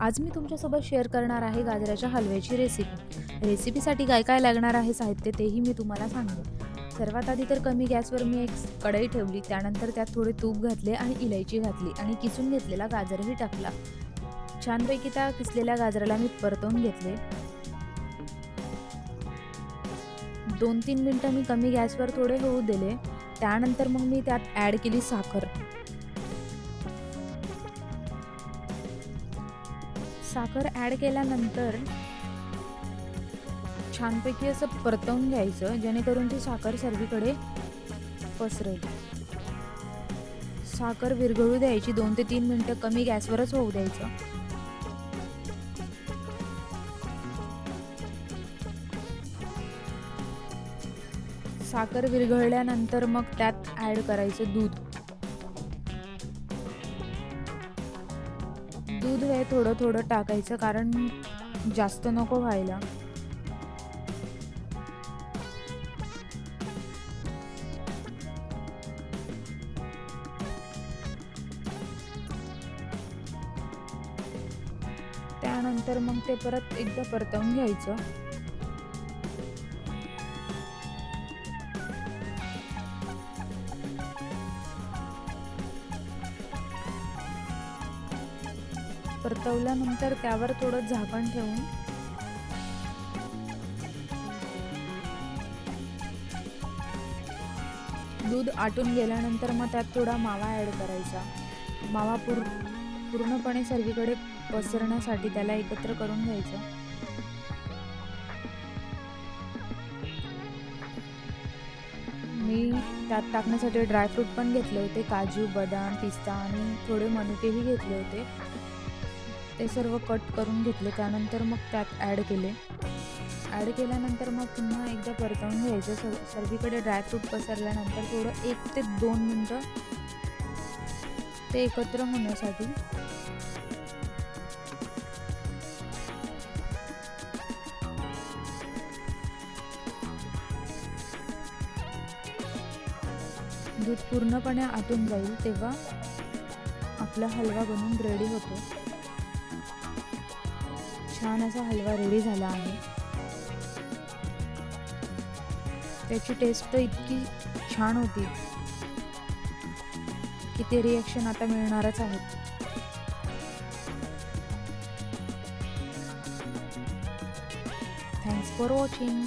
आज मी तुमच्यासोबत शेअर करणार आहे गाजराच्या हलव्याची रेसिपी रेसिपीसाठी काय काय लागणार आहे साहित्य तेही मी तुम्हाला सांगते सर्वात आधी तर कमी गॅसवर मी एक कढई ठेवली त्यानंतर त्यात थोडे तूप घातले आणि इलायची घातली आणि किसून घेतलेला गाजरही टाकला. छानपैकी त्या किसलेल्या गाजराला मी परतवून घेतले. दोन तीन मिनटं मी कमी गॅसवर थोडे होऊ दिले. त्यानंतर मग मी त्यात ॲड केली साखर. साखर ॲड केल्यानंतर छानपैकी असं परतवून घ्यायचं जेणेकरून ती साखर सर्वीकडे पसरेल. साखर विरघळू द्यायची दोन ते तीन मिनटं कमी गॅसवरच होऊ द्यायचं. साखर विरघळल्यानंतर मग त्यात ॲड करायचं दूध. दूध हे थोडं थोडं टाकायचं कारण जास्त नको व्हायला. त्यानंतर मग ते परत एकदा परतवून घ्यायचं. परतवल्यानंतर त्यावर थोडं झाकण ठेवून दूध आटून गेल्यानंतर मग त्यात थोडा मावा ॲड करायचा. मावा पूर पूर्णपणे सर्वीकडे पसरण्यासाठी त्याला एकत्र करून घ्यायचं. मी त्यात टाकण्यासाठी ड्रायफ्रूट पण घेतले होते काजू बदाम पिस्ता आणि थोडे मनुकेही घेतले होते. ते सर्व कट करून घेतले. त्यानंतर मग त्यात ॲड केले. ॲड केल्यानंतर मग पुन्हा एकदा परतवून घ्यायचं. सर सर्वीकडे ड्रायफ्रूट पसरल्यानंतर थोडं एक ते दोन मिनटं ते एकत्र होण्यासाठी दूध पूर्णपणे आटून जाईल तेव्हा आपला हलवा बनून रेडी होतो. छान असा हलवा रेडी झाला आहे. त्याची टेस्ट तर इतकी छान होती की ते रिॲक्शन आता मिळणारच आहेत. Thanks for watching